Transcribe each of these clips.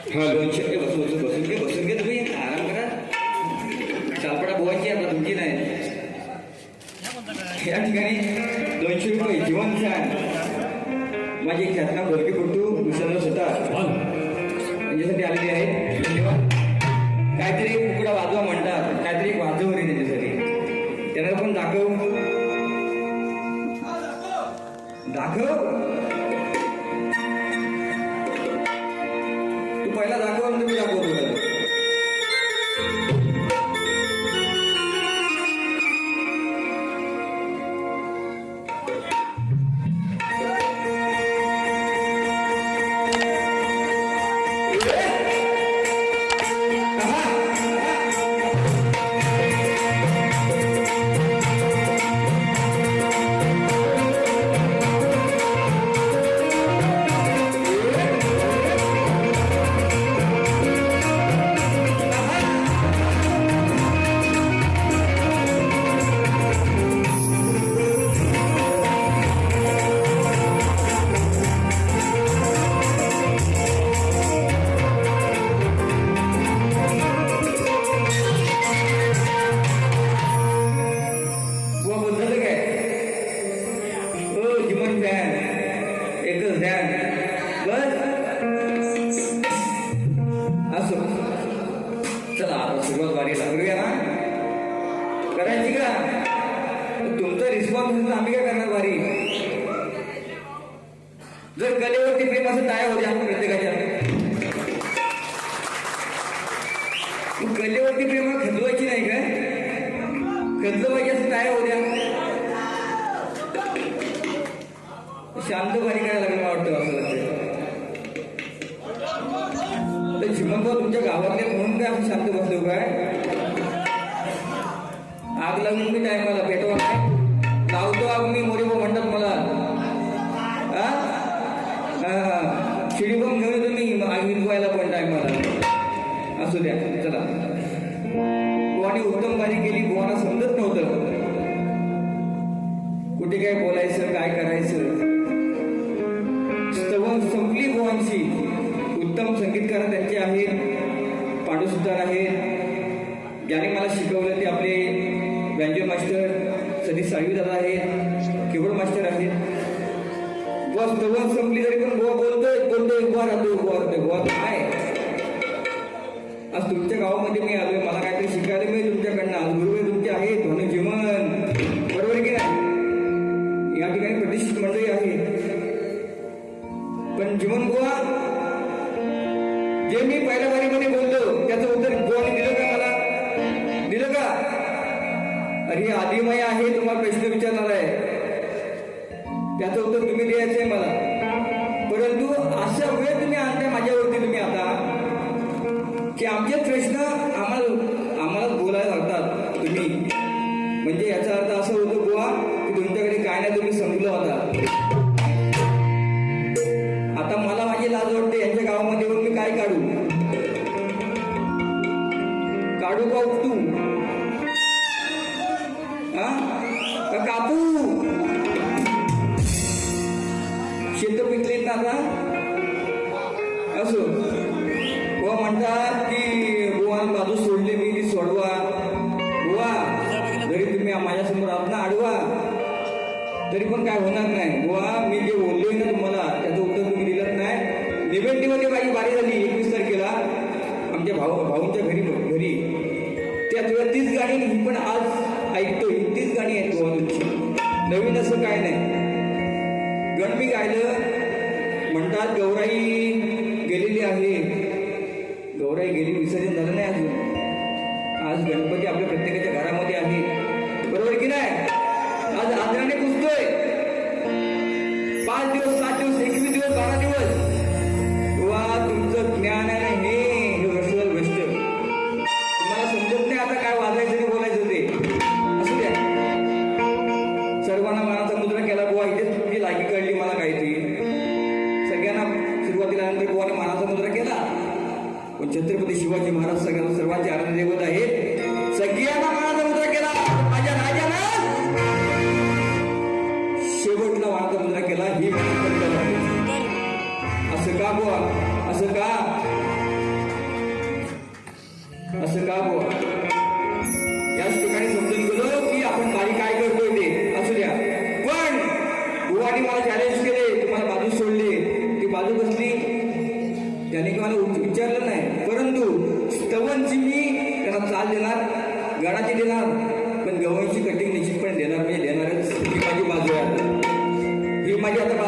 हा. दोनशे रुपये बसून बसून बसून घे बसून घे तुम्ही आराम करा. चालपडा बोवायची आता तुमची नाही. या ठिकाणी दोनशे रुपये जीवन छान माझी ख्यातना भरती कुटू विसरलं स्वतः. त्यांच्यासाठी आलेली आहे. धन्यवाद काहीतरी एक कुकडा वाजवा म्हणतात. काहीतरी वाजव रे त्यांच्यासाठी. त्यांना पण दाखव. दाखव. मग प्रेम खचवायची नाही काय? खचलं पाहिजे असं काय हो द्या. शांत पाणी करायला लागलं वाटतं असं तर चिमणभाऊ तुमच्या गावातले म्हणून काय आपण शांत बसलो काय? आग लागून मी टायमाला पेटवा काय? लावतो आग मी मोरे म्हणतात मला. हा? हा शिडी पण घेऊन येतो मी. आग विजवायला पण टायमाला असू द्या. चला. गोवाने उत्तम बारी केली गोवाना समजत नव्हतं. कुठे काय बोलायचं काय करायचं? स्तवन संपली गोवांची उत्तम संगीतकार त्यांचे आहेत पांडुसुतार आहेत. ज्याने मला शिकवलं ते आपले व्यंजन मास्टर सतीश साळवी दादा आहेत केवळ मास्टर आहेत. गोवा स्तवन संपली तरी पण गोवा बोलतोय बोलतोय गोवा राहतोय गोवा राहतोय गोवा काय? आज तुमच्या गावामध्ये मी आलोय. मला काहीतरी शिकायला मिळेल तुमच्याकडनं. आज गुरुवे तुमचे आहे धनु जीवन. बरोबर की नाही? या ठिकाणी प्रतिष्ठित मंडळी आहे पण जीवन गोवा जे मी पहिल्या बारीमध्ये बोललो त्याचं उत्तर गोवाने दिलं का मला? दिलं का? अरे आदिमय आहे तुम्हाला प्रश्न विचारणार आहे त्याचं उत्तर तुम्ही द्यायचं आहे मला. परंतु अशा वेळ तुम्ही आणताय माझ्यावरती तुम्ही आता. की आमचे प्रश्न आम्हाला आम्हाला बोलायला लागतात. तुम्ही. म्हणजे याचा अर्थ असं होतो बुवा की तुमच्याकडे काय नाही तुम्ही संपलं होता आता मला माझी लाज वाटते यांच्या गावामध्ये येऊन मी काय काढू? काढू का उपटू? हा? कापू? शेत पिकले ना असो. तरी काय होणार नाही. बुवा मी जे बोललोय ना तुम्हाला त्याचं उत्तर तुम्ही दिलं नाही. निवेंटीमध्ये माझी बारी झाली एकवीस तारखेला. आमच्या भाऊ भाऊंच्या घरी घरी. त्या वेळेला तीच गाणी ही पण आज ऐकतोय. तीच गाणी आहेत बुवा नवीन असं काय नाही. गण मी गायलं म्हणतात गौराई गेलेली आहे. गौराई गेली विसर्जन झालं नाही अजून. आज गणपती आपल्या प्रत्येकाच्या घरामध्ये आहे. बरोबर की नाही? आज आदराने पुजतोय पाच दिवस सात दिवस एकवीस दिवस बारा दिवस. वा तुमचं ज्ञान आहे हे असं का बुवा? असं का? असं का बुवा? याच ठिकाणी समजून गेलो की आपण कार्य काय करतोय ते. असू द्या. पण बुवाने मला चॅलेंज केले तुम्हाला बाजू सोडली. ती बाजू कसली? त्याने की मला विचारलं नाही. परंतु स्तवनची मी त्याला चाल देणार गडाची देणार पण गव्हाची कटिंग निश्चितपणे देणार म्हणजे देणारच. ही माझी बाजू आहे. ही माझी आता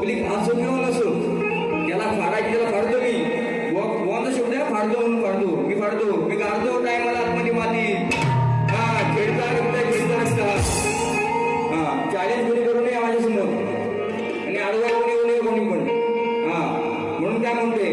पब्लिक असो किंवा असो त्याला फाडायची त्याला फाडतो मी. वन शब्द आहे फाडतो म्हणून फाडतो. मी फाडतो. मी गाडतो टायमाला आतमध्ये माती. हा खेळता रस्ता खेळता रस्ता हा चॅलेंज कोणी करू नये माझ्यासमोर. आणि आडवा कोणी येऊ नये कोणी पण. हा म्हणून काय म्हणते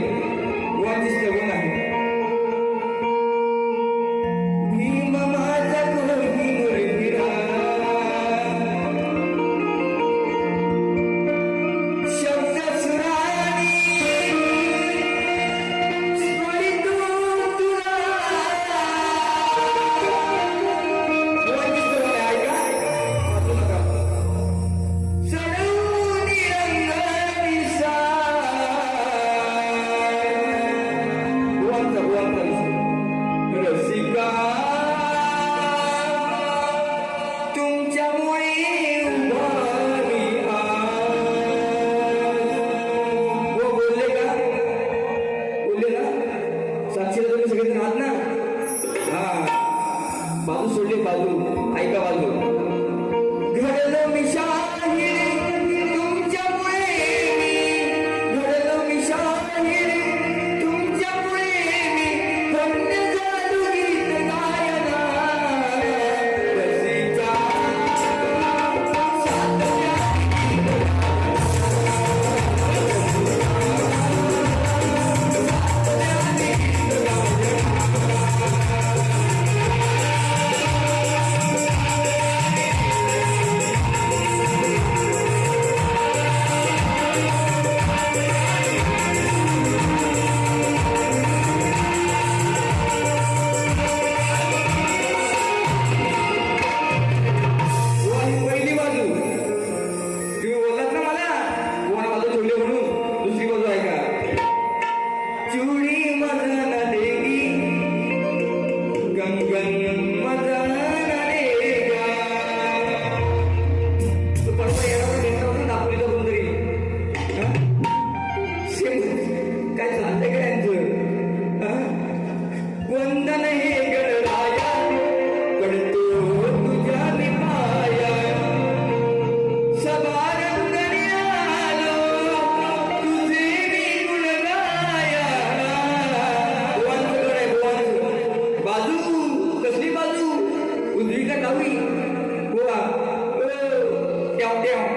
É ao termo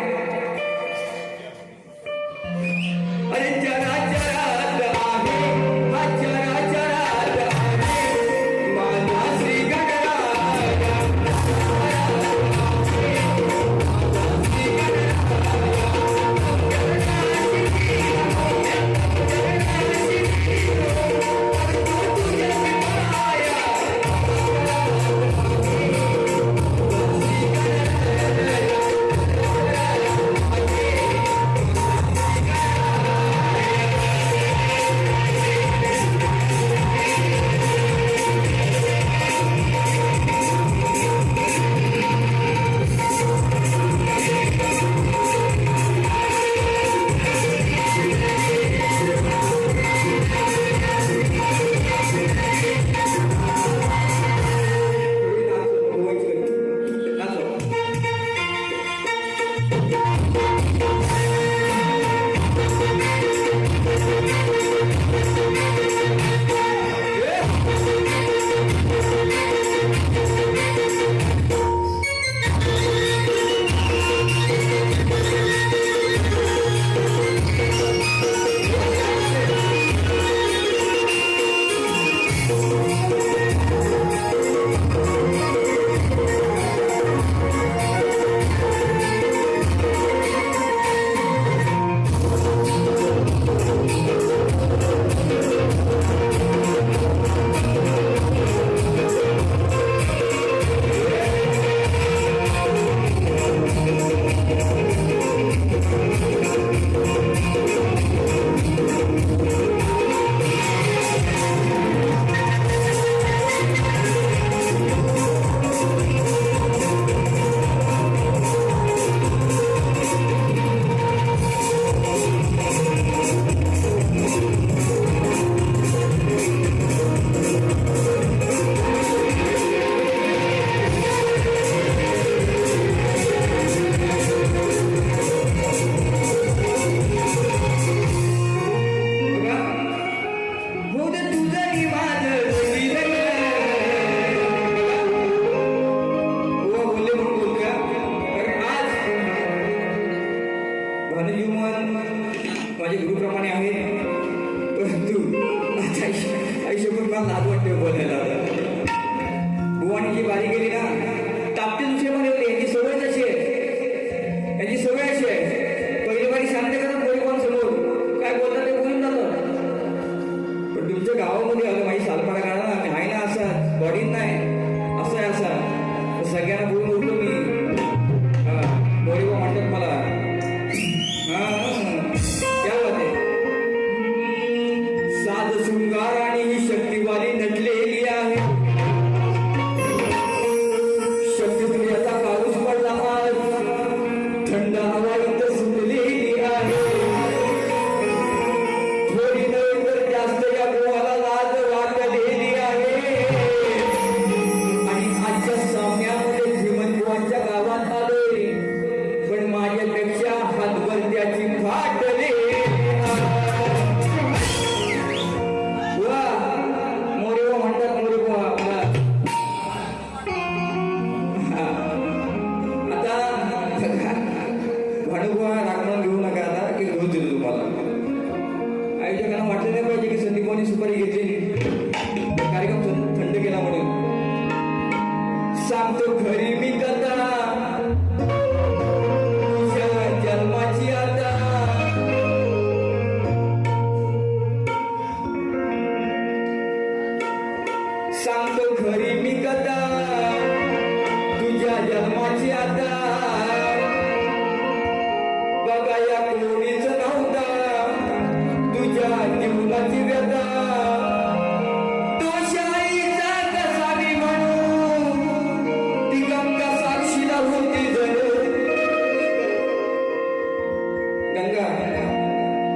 Dangga.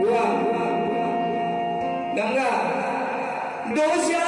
Dua. Dangga. Dosia.